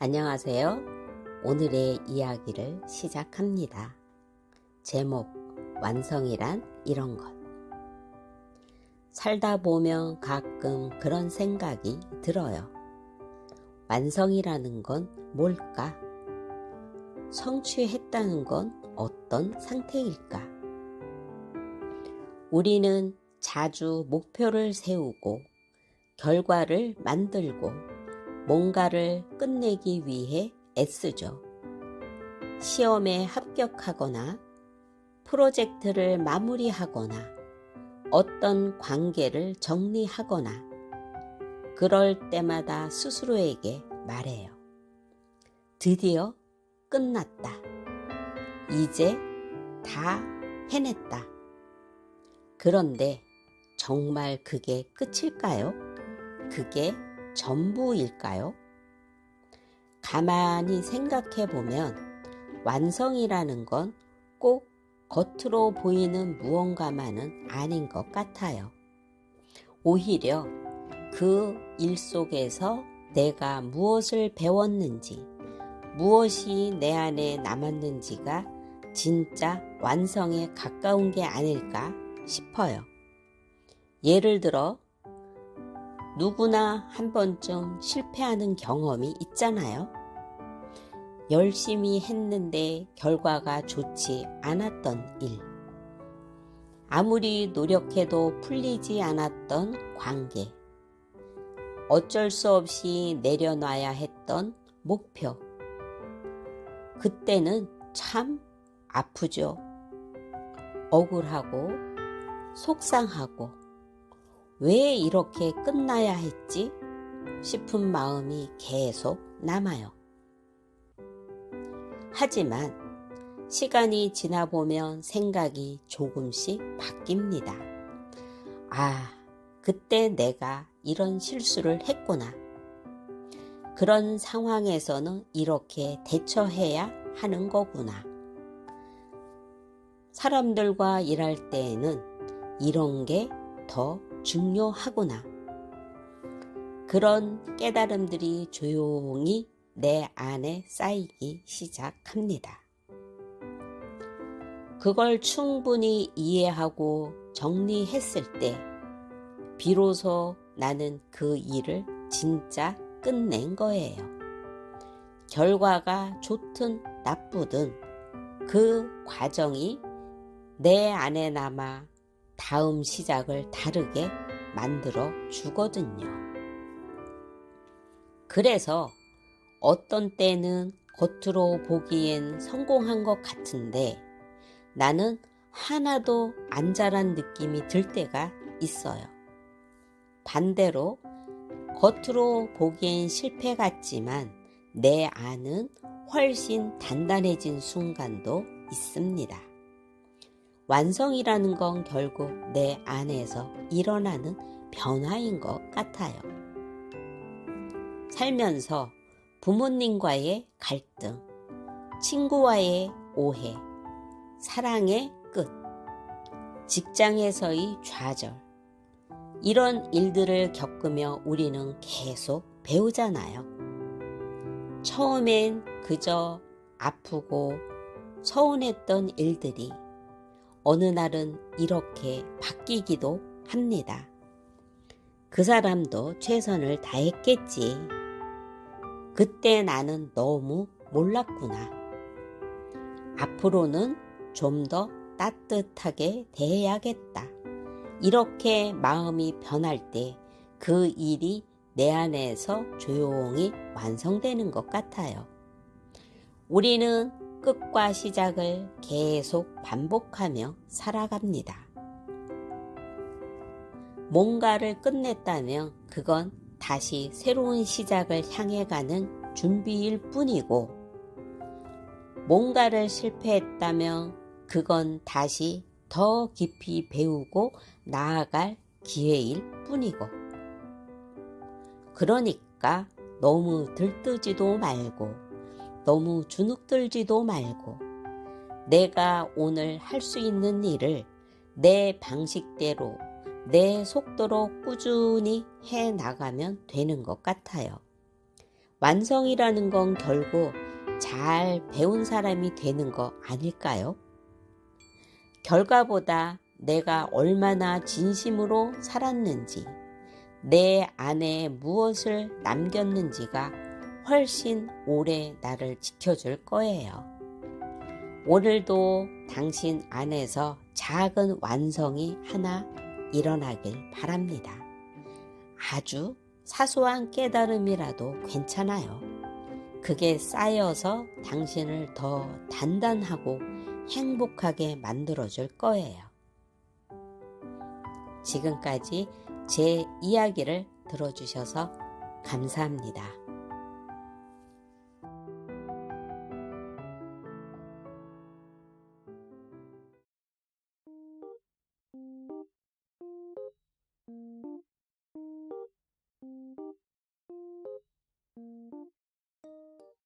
안녕하세요. 오늘의 이야기를 시작합니다. 제목, 완성이란 이런 것. 살다 보면 가끔 그런 생각이 들어요. 완성이라는 건 뭘까? 성취했다는 건 어떤 상태일까? 우리는 자주 목표를 세우고 결과를 만들고 뭔가를 끝내기 위해 애쓰죠. 시험에 합격하거나 프로젝트를 마무리하거나 어떤 관계를 정리하거나 그럴 때마다 스스로에게 말해요. 드디어 끝났다. 이제 다 해냈다. 그런데 정말 그게 끝일까요? 그게 전부일까요? 가만히 생각해 보면 완성이라는 건 꼭 겉으로 보이는 무언가만은 아닌 것 같아요. 오히려 그 일 속에서 내가 무엇을 배웠는지, 무엇이 내 안에 남았는지가 진짜 완성에 가까운 게 아닐까 싶어요. 예를 들어, 누구나 한 번쯤 실패하는 경험이 있잖아요. 열심히 했는데 결과가 좋지 않았던 일. 아무리 노력해도 풀리지 않았던 관계. 어쩔 수 없이 내려놔야 했던 목표. 그때는 참 아프죠. 억울하고 속상하고 왜 이렇게 끝나야 했지? 싶은 마음이 계속 남아요. 하지만 시간이 지나 보면 생각이 조금씩 바뀝니다. 아, 그때 내가 이런 실수를 했구나. 그런 상황에서는 이렇게 대처해야 하는 거구나. 사람들과 일할 때에는 이런 게 더 중요하구나. 그런 깨달음들이 조용히 내 안에 쌓이기 시작합니다. 그걸 충분히 이해하고 정리했을 때, 비로소 나는 그 일을 진짜 끝낸 거예요. 결과가 좋든 나쁘든 그 과정이 내 안에 남아 다음 시작을 다르게 만들어 주거든요. 그래서 어떤 때는 겉으로 보기엔 성공한 것 같은데 나는 하나도 안 자란 느낌이 들 때가 있어요. 반대로 겉으로 보기엔 실패 같지만 내 안은 훨씬 단단해진 순간도 있습니다. 완성이라는 건 결국 내 안에서 일어나는 변화인 것 같아요. 살면서 부모님과의 갈등, 친구와의 오해, 사랑의 끝, 직장에서의 좌절, 이런 일들을 겪으며 우리는 계속 배우잖아요. 처음엔 그저 아프고 서운했던 일들이 어느 날은 이렇게 바뀌기도 합니다. 그 사람도 최선을 다했겠지. 그때 나는 너무 몰랐구나. 앞으로는 좀 더 따뜻하게 대해야겠다. 이렇게 마음이 변할 때 그 일이 내 안에서 조용히 완성되는 것 같아요. 우리는 끝과 시작을 계속 반복하며 살아갑니다. 뭔가를 끝냈다면 그건 다시 새로운 시작을 향해 가는 준비일 뿐이고, 뭔가를 실패했다면 그건 다시 더 깊이 배우고 나아갈 기회일 뿐이고. 그러니까 너무 들뜨지도 말고 너무 주눅들지도 말고 내가 오늘 할 수 있는 일을 내 방식대로 내 속도로 꾸준히 해 나가면 되는 것 같아요. 완성이라는 건 결국 잘 배운 사람이 되는 거 아닐까요? 결과보다 내가 얼마나 진심으로 살았는지, 내 안에 무엇을 남겼는지가 훨씬 오래 나를 지켜줄 거예요. 오늘도 당신 안에서 작은 완성이 하나 일어나길 바랍니다. 아주 사소한 깨달음이라도 괜찮아요. 그게 쌓여서 당신을 더 단단하고 행복하게 만들어줄 거예요. 지금까지 제 이야기를 들어주셔서 감사합니다.